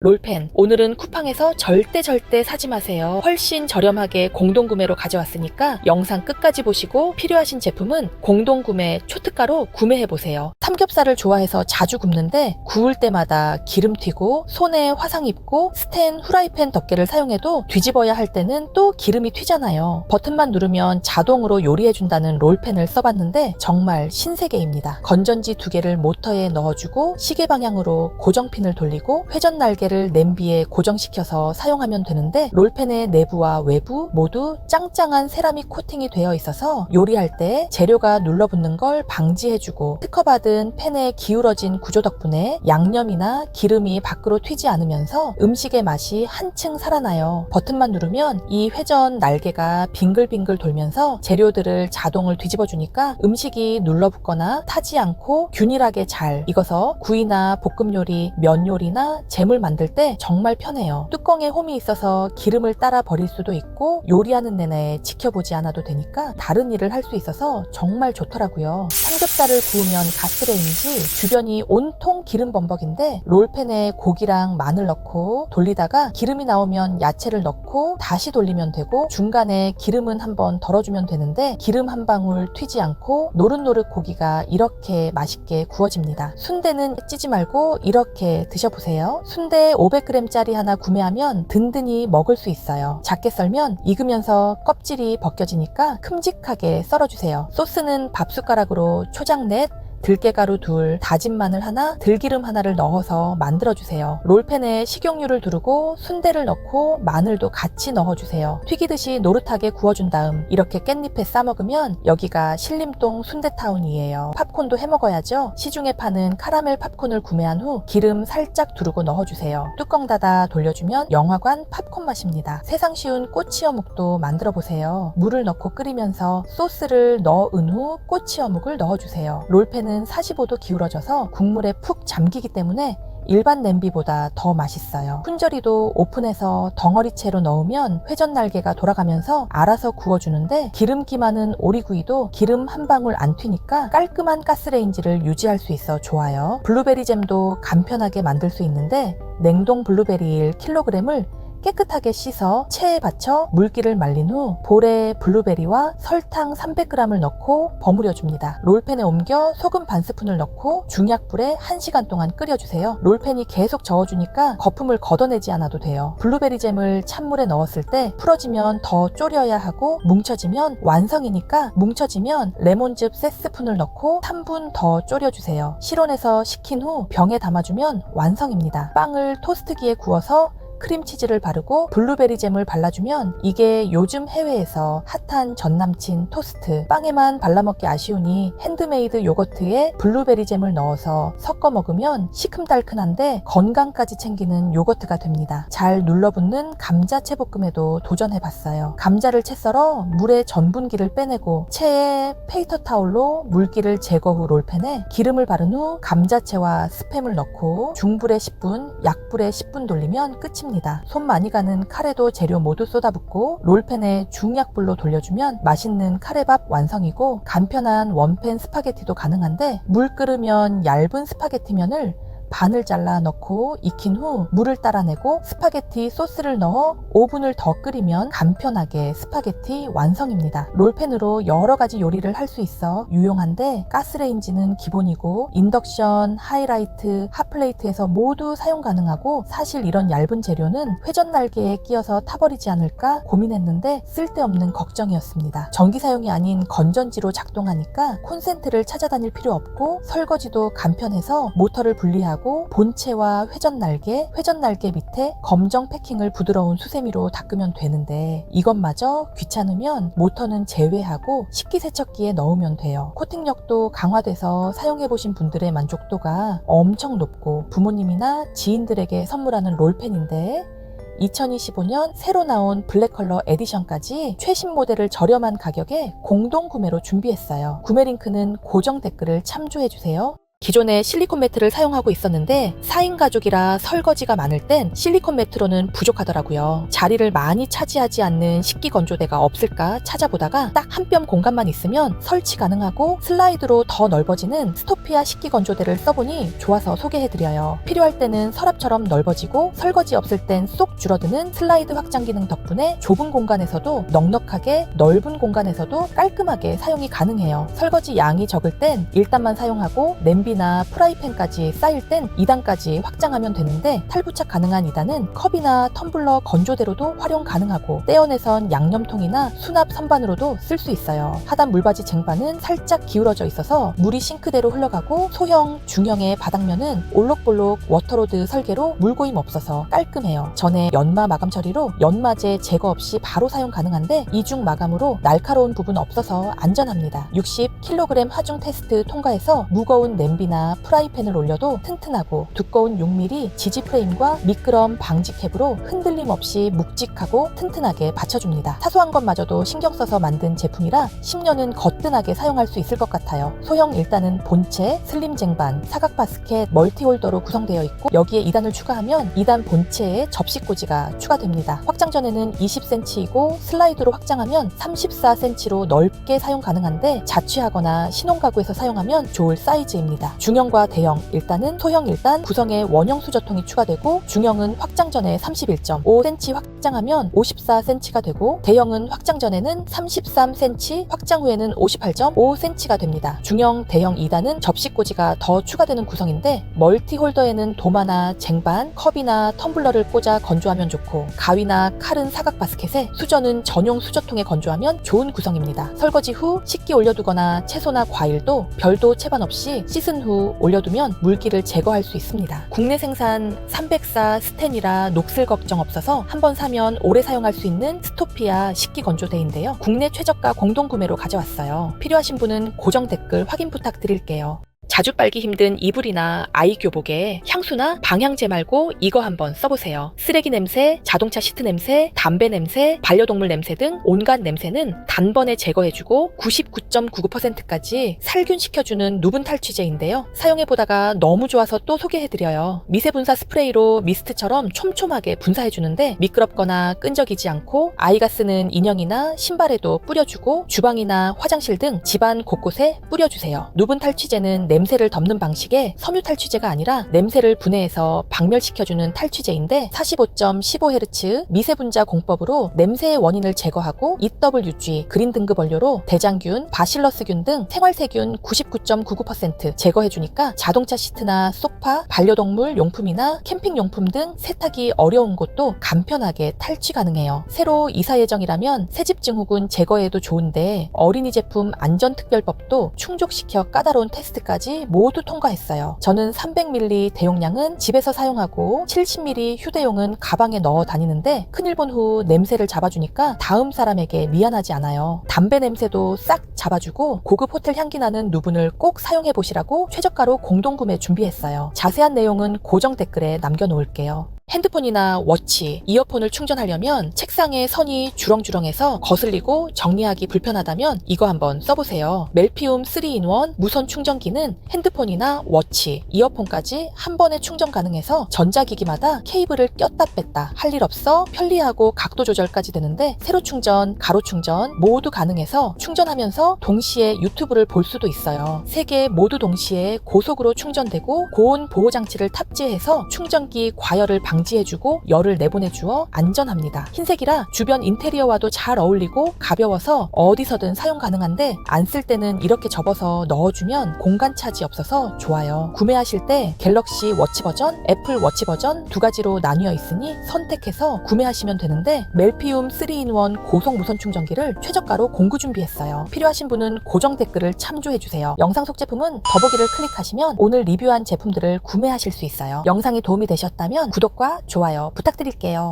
롤펜. 오늘은 쿠팡에서 절대 절대 사지 마세요. 훨씬 저렴하게 공동구매로 가져왔으니까 영상 끝까지 보시고 필요하신 제품은 공동구매 초특가로 구매해보세요. 삼겹살을 좋아해서 자주 굽는데 구울 때마다 기름 튀고 손에 화상 입고 스텐 후라이팬 덮개를 사용해도 뒤집어야 할 때는 또 기름이 튀잖아요. 버튼만 누르면 자동으로 요리해준다는 롤펜을 써봤는데 정말 신세계입니다. 건전지 두 개를 모터에 넣어주고 시계 방향으로 고정핀을 돌리고 회전 날개 를 냄비에 고정시켜서 사용하면 되는데 롤펜의 내부와 외부 모두 짱짱한 세라믹 코팅이 되어 있어서 요리할 때 재료가 눌러붙는 걸 방지해주고 특허받은 팬의 기울어진 구조 덕분에 양념이나 기름이 밖으로 튀지 않으면서 음식의 맛이 한층 살아나요. 버튼만 누르면 이 회전 날개가 빙글빙글 돌면서 재료들을 자동을 뒤집어주니까 음식이 눌러붙거나 타지 않고 균일하게 잘 익어서 구이나 볶음 요리, 면 요리나 잼을 만들 때 정말 편해요. 뚜껑에 홈이 있어서 기름을 따라 버릴 수도 있고 요리하는 내내 지켜보지 않아도 되니까 다른 일을 할 수 있어서 정말 좋더라고요. 삼겹살을 구우면 가스레인지 주변이 온통 기름 범벅인데 롤팬에 고기랑 마늘 넣고 돌리다가 기름이 나오면 야채를 넣고 다시 돌리면 되고 중간에 기름은 한번 덜어주면 되는데 기름 한 방울 튀지 않고 노릇노릇 고기가 이렇게 맛있게 구워집니다. 순대는 찌지 말고 이렇게 드셔보세요. 순대 500g짜리 하나 구매하면 든든히 먹을 수 있어요. 작게 썰면 익으면서 껍질이 벗겨지니까 큼직하게 썰어주세요. 소스는 밥숟가락으로 초장 넷, 들깨가루 둘, 다진 마늘 하나, 들기름 하나를 넣어서 만들어주세요. 롤팬에 식용유를 두르고 순대를 넣고 마늘도 같이 넣어주세요. 튀기듯이 노릇하게 구워준 다음 이렇게 깻잎에 싸먹으면 여기가 신림동 순대타운이에요. 팝콘도 해먹어야죠. 시중에 파는 카라멜 팝콘을 구매한 후 기름 살짝 두르고 넣어주세요. 뚜껑 닫아 돌려주면 영화관 팝콘 맛입니다. 세상 쉬운 꼬치 어묵도 만들어 보세요. 물을 넣고 끓이면서 소스를 넣은 후 꼬치 어묵을 넣어주세요. 롤팬 은 45도 기울어져서 국물에 푹 잠기기 때문에 일반 냄비보다 더 맛있어요. 훈절이도 오픈해서 덩어리채로 넣으면 회전 날개가 돌아가면서 알아서 구워주는데 기름기 많은 오리구이도 기름 한 방울 안 튀니까 깔끔한 가스레인지를 유지할 수 있어 좋아요. 블루베리 잼도 간편하게 만들 수 있는데 냉동 블루베리 1kg을 깨끗하게 씻어 체에 받쳐 물기를 말린 후 볼에 블루베리와 설탕 300g을 넣고 버무려 줍니다. 롤팬에 옮겨 소금 반 스푼을 넣고 중약불에 1시간 동안 끓여주세요. 롤팬이 계속 저어주니까 거품을 걷어내지 않아도 돼요. 블루베리 잼을 찬물에 넣었을 때 풀어지면 더 졸여야 하고 뭉쳐지면 완성이니까 뭉쳐지면 레몬즙 3스푼을 넣고 3분 더 졸여주세요. 실온에서 식힌 후 병에 담아주면 완성입니다. 빵을 토스트기에 구워서 크림치즈를 바르고 블루베리 잼을 발라주면 이게 요즘 해외에서 핫한 전남친 토스트 빵에만 발라먹기 아쉬우니 핸드메이드 요거트에 블루베리 잼을 넣어서 섞어 먹으면 시큼달큰한데 건강까지 챙기는 요거트가 됩니다. 잘 눌러붙는 감자 채볶음에도 도전해봤어요. 감자를 채 썰어 물에 전분기를 빼내고 체에 페이터 타올로 물기를 제거 후 롤팬에 기름을 바른 후 감자채와 스팸을 넣고 중불에 10분, 약불에 10분 돌리면 끝입니다. 손 많이 가는 카레도 재료 모두 쏟아붓고 롤팬에 중약불로 돌려주면 맛있는 카레밥 완성이고 간편한 원팬 스파게티도 가능한데 물 끓으면 얇은 스파게티면을 반을 잘라 넣고 익힌 후 물을 따라내고 스파게티 소스를 넣어 5분을 더 끓이면 간편하게 스파게티 완성입니다. 롤팬으로 여러 가지 요리를 할 수 있어 유용한데 가스레인지는 기본이고 인덕션, 하이라이트, 핫플레이트에서 모두 사용 가능하고 사실 이런 얇은 재료는 회전 날개에 끼어서 타버리지 않을까 고민했는데 쓸데없는 걱정이었습니다. 전기 사용이 아닌 건전지로 작동하니까 콘센트를 찾아다닐 필요 없고 설거지도 간편해서 모터를 분리하고 하고 본체와 회전 날개, 회전 날개 밑에 검정 패킹을 부드러운 수세미로 닦으면 되는데 이것마저 귀찮으면 모터는 제외하고 식기세척기에 넣으면 돼요. 코팅력도 강화돼서 사용해보신 분들의 만족도가 엄청 높고 부모님이나 지인들에게 선물하는 롤펜인데 2025년 새로 나온 블랙 컬러 에디션까지 최신 모델을 저렴한 가격에 공동 구매로 준비했어요. 구매 링크는 고정 댓글을 참조해주세요. 기존에 실리콘 매트를 사용하고 있었는데 4인 가족이라 설거지가 많을 땐 실리콘 매트로는 부족하더라고요. 자리를 많이 차지하지 않는 식기 건조대가 없을까 찾아보다가 딱 한 뼘 공간만 있으면 설치 가능하고 슬라이드로 더 넓어지는 스토피아 식기 건조대를 써보니 좋아서 소개해드려요. 필요할 때는 서랍처럼 넓어지고 설거지 없을 땐 쏙 줄어드는 슬라이드 확장 기능 덕분에 좁은 공간에서도 넉넉하게 넓은 공간에서도 깔끔하게 사용이 가능해요. 설거지 양이 적을 땐 1단만 사용하고 냄비 나 프라이팬까지 쌓일 땐 2단까지 확장하면 되는데 탈부착 가능한 2단은 컵이나 텀블러 건조대로도 활용 가능하고 떼어내선 양념통이나 수납 선반으로도 쓸 수 있어요. 하단 물받이 쟁반은 살짝 기울어져 있어서 물이 싱크대로 흘러가고 소형, 중형의 바닥면은 올록볼록 워터로드 설계로 물고임 없어서 깔끔해요. 전에 연마 마감 처리로 연마제 제거 없이 바로 사용 가능한데 이중 마감으로 날카로운 부분 없어서 안전합니다. 60kg 하중 테스트 통과해서 무거운 냄비 나 프라이팬을 올려도 튼튼하고 두꺼운 6mm 지지 프레임과 미끄럼 방지 캡으로 흔들림 없이 묵직하고 튼튼하게 받쳐줍니다. 사소한 것마저도 신경 써서 만든 제품이라 10년은 거뜬하게 사용할 수 있을 것 같아요. 소형 1단은 본체, 슬림 쟁반, 사각 바스켓, 멀티홀더로 구성되어 있고 여기에 2단을 추가하면 2단 본체에 접시 꽂이가 추가됩니다. 확장 전에는 20cm이고 슬라이드로 확장하면 34cm로 넓게 사용 가능한데 자취하거나 신혼가구에서 사용하면 좋을 사이즈입니다. 중형과 대형, 1단은 소형 1단 구성에 원형 수저통이 추가되고 중형은 확장 전에 31.5cm 확장하면 54cm가 되고 대형은 확장 전에는 33cm, 확장 후에는 58.5cm가 됩니다. 중형, 대형 2단은 접시꽂이가 더 추가되는 구성인데 멀티 홀더에는 도마나 쟁반, 컵이나 텀블러를 꽂아 건조하면 좋고 가위나 칼은 사각 바스켓에 수저는 전용 수저통에 건조하면 좋은 구성입니다. 설거지 후 식기 올려두거나 채소나 과일도 별도 채반 없이 씻은 후 올려두면 물기를 제거할 수 있습니다. 국내 생산 304 스텐이라 녹슬 걱정 없어서 한번 사면 오래 사용할 수 있는 스토피아 식기 건조대인데요. 국내 최저가 공동 구매로 가져왔어요. 필요하신 분은 고정 댓글 확인 부탁드릴게요. 자주 빨기 힘든 이불이나 아이 교복에 향수나 방향제 말고 이거 한번 써보세요. 쓰레기 냄새, 자동차 시트 냄새, 담배 냄새, 반려동물 냄새 등 온갖 냄새는 단번에 제거해주고 99.99%까지 살균시켜주는 누분 탈취제인데요. 사용해보다가 너무 좋아서 또 소개해드려요. 미세 분사 스프레이로 미스트처럼 촘촘하게 분사해주는데 미끄럽거나 끈적이지 않고 아이가 쓰는 인형이나 신발에도 뿌려주고 주방이나 화장실 등 집안 곳곳에 뿌려주세요. 누분 탈취제는 냄새 를 덮는 방식의 섬유 탈취제가 아니라 냄새를 분해해서 박멸시켜주는 탈취제인데 45.15Hz 미세분자 공법으로 냄새의 원인을 제거하고 EWG 그린 등급 원료로 대장균, 바실러스균 등 생활세균 99.99% 제거해주니까 자동차 시트나 소파, 반려동물 용품이나 캠핑 용품 등 세탁이 어려운 곳도 간편하게 탈취 가능해요. 새로 이사 예정이라면 새집 증후군 제거에도 좋은데 어린이 제품 안전특별법도 충족시켜 까다로운 테스트까지 모두 통과했어요. 저는 300ml 대용량은 집에서 사용하고 70ml 휴대용은 가방에 넣어 다니는데 큰일 본 후 냄새를 잡아주니까 다음 사람에게 미안하지 않아요. 담배 냄새도 싹 잡아주고 고급 호텔 향기 나는 누분을 꼭 사용해 보시라고 최저가로 공동 구매 준비했어요. 자세한 내용은 고정 댓글에 남겨놓을게요. 핸드폰이나 워치, 이어폰을 충전하려면 책상에 선이 주렁주렁해서 거슬리고 정리하기 불편하다면 이거 한번 써보세요. 멜피움 3in1 무선 충전기는 핸드폰이나 워치, 이어폰까지 한 번에 충전 가능해서 전자기기마다 케이블을 꼈다 뺐다 할 일 없어 편리하고 각도 조절까지 되는데 세로 충전, 가로 충전 모두 가능해서 충전하면서 동시에 유튜브를 볼 수도 있어요. 세 개 모두 동시에 고속으로 충전되고 고온 보호 장치를 탑재해서 충전기 과열을 방 지해주고 열을 내보내주어 안전합니다. 흰색이라 주변 인테리어와도 잘 어울리고 가벼워서 어디서든 사용 가능한데 안 쓸 때는 이렇게 접어서 넣어주면 공간 차지 없어서 좋아요. 구매하실 때 갤럭시 워치 버전, 애플 워치 버전 두 가지로 나뉘어 있으니 선택해서 구매하시면 되는데 멜피움 3in1 고속 무선 충전기를 최저가로 공구 준비했어요. 필요하신 분은 고정 댓글을 참조해주세요. 영상 속 제품은 더보기를 클릭하시면 오늘 리뷰한 제품들을 구매하실 수 있어요. 영상이 도움이 되셨다면 구독과 좋아요 부탁드릴게요.